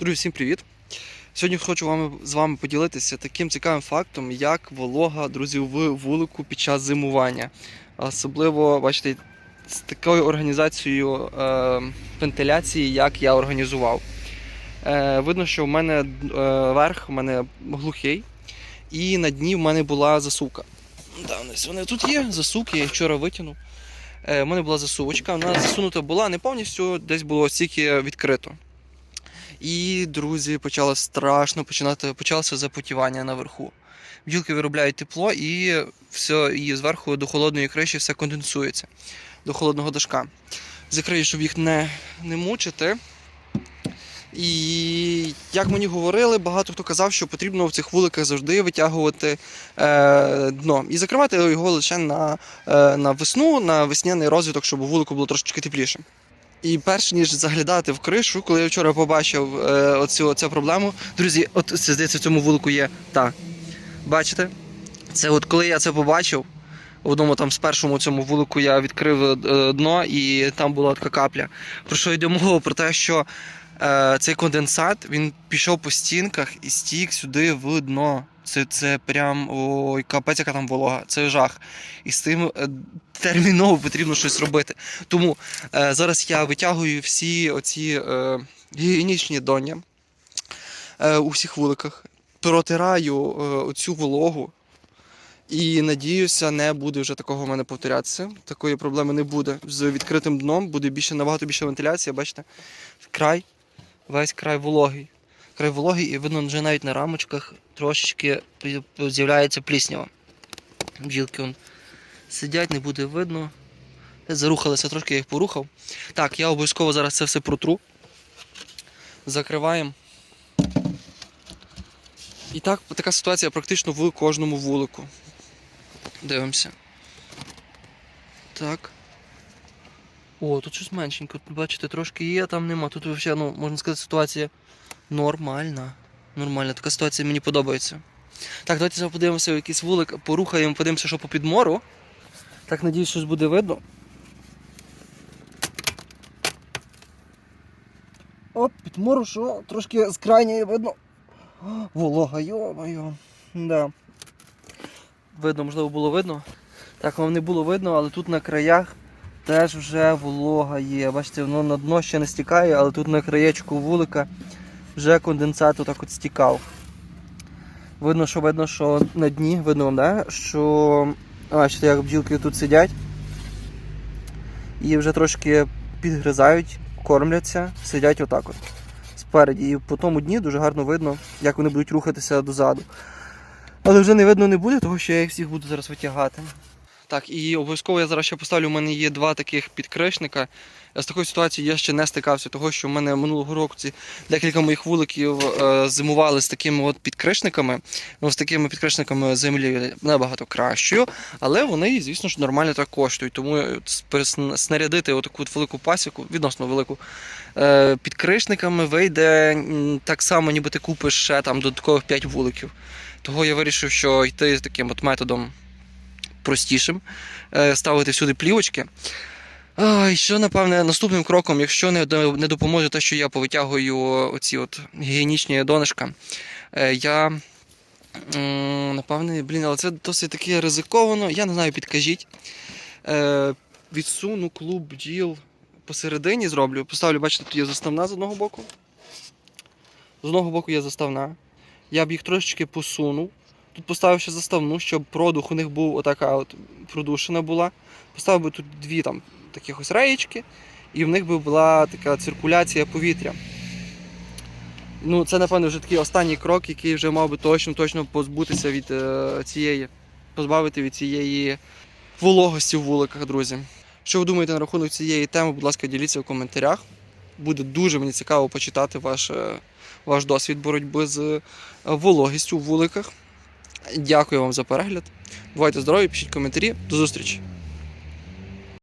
Друзі, всім привіт! Сьогодні хочу вам, з вами поділитися таким цікавим фактом, як волога, друзі, в вулику під час зимування. Особливо, бачите, з такою організацією е, вентиляції, як я організував. Е, видно, що в мене е, верх, у мене глухий, і на дні в мене була засувка. Да, вони тут є, засувки, я вчора витягнув. Е, У мене була засувочка, вона засунута була не повністю, десь було стільки відкрито. І, друзі, почало страшно починати, почалося запотівання наверху. Бджілки виробляють тепло і все, і зверху до холодної криші все конденсується до холодного дашка. Закрию, щоб їх не, не мучити. І як мені говорили, багато хто казав, що потрібно в цих вуликах завжди витягувати е, дно і закривати його лише на, е, на весну, на весняний розвиток, щоб у вулику було трошечки тепліше. І перш ніж заглядати в кришу, коли я вчора побачив е, оцю, оцю проблему, друзі, от це здається, в цьому вулику є та. Бачите? Це от коли я це побачив, в одному там з першому цьому вулику я відкрив е, дно, і там була така капля. Про що йде мова? Про те, що е, цей конденсат він пішов по стінках і стік сюди в дно. Це, це прям ой, капець, яка там волога, це жах. І з тим е, терміново потрібно щось робити. Тому е, зараз я витягую всі оці е, гігієнічні доння е, у всіх вуликах, протираю е, оцю вологу. І надіюся, не буде вже такого в мене повторятися. Такої проблеми не буде. З відкритим дном буде більше набагато більше вентиляція. Бачите, край, весь край вологий. Край вологий, і видно вже навіть на рамочках трошечки з'являється пліснява. Бджілки он сидять, не буде видно. Зарухалися трошки, я їх порухав. Так, я обов'язково зараз це все протру. Закриваємо. І так, така ситуація практично в кожному вулику. Дивимося. Так. О, тут щось меншенько. Бачите, трошки є, там нема. Тут взагалі, ну, можна сказати, ситуація нормальна. Нормальна. Така ситуація мені подобається. Так, давайте зараз подивимося в якийсь вулик, порухаємо, подивимося, що по підмору. Так, надіюсь, щось буде видно. Оп, підмору, що трошки з крайньої видно. Волога, йо-моє. Да. Видно, можливо, було видно. Так, вам не було видно, але тут на краях теж вже волога є. Бачите, воно на дно ще не стікає, але тут на краєчку вулика вже конденсат отак от стікав. Видно, що видно, що на дні, видно да? що бачите, як бджілки тут сидять і вже трошки підгризають, кормляться, сидять отак от спереді. І по тому дні дуже гарно видно, як вони будуть рухатися дозаду. Але вже не видно не буде, тому що я їх всіх буду зараз витягати. Так, і обов'язково я зараз ще поставлю. У мене є два таких підкришника. З такою ситуацією я ще не стикався, того що в мене минулого року ці декілька моїх вуликів е, зимували з такими от підкришниками. Ну, з такими підкришниками землі набагато кращою, але вони, звісно ж, нормально так коштують. Тому снарядити отаку от велику пасіку, відносно велику, е, підкришниками вийде так само, ніби ти купиш ще там додаткових 5 вуликів. Того я вирішив, що йти таким от методом простішим, е, ставити всюди плівочки. І що, напевне, наступним кроком, якщо не, допоможе те, що я повитягую оці от гігієнічні донышка, е, я. Напевне, блін, але це досить таки ризиковано. Я не знаю, підкажіть. Е, відсуну клуб бджіл посередині зроблю. Поставлю, бачите, тут є заставна з одного боку. З одного боку є заставна. Я б їх трошечки посунув. Тут поставив заставну, щоб продух у них був отака от продушена була. Поставив би тут дві там таких ось реєчки, і в них би була така циркуляція повітря. Ну, це, напевно, вже такий останній крок, який вже мав би точно точно позбутися від е, цієї, позбавити від цієї вологості в вуликах, друзі. Що ви думаєте на рахунок цієї теми, будь ласка, діліться в коментарях. Буде дуже мені цікаво почитати ваш, е, ваш досвід боротьби з е, вологістю в вуликах. Дякую вам за перегляд. Бувайте здорові, пишіть коментарі. До зустрічі!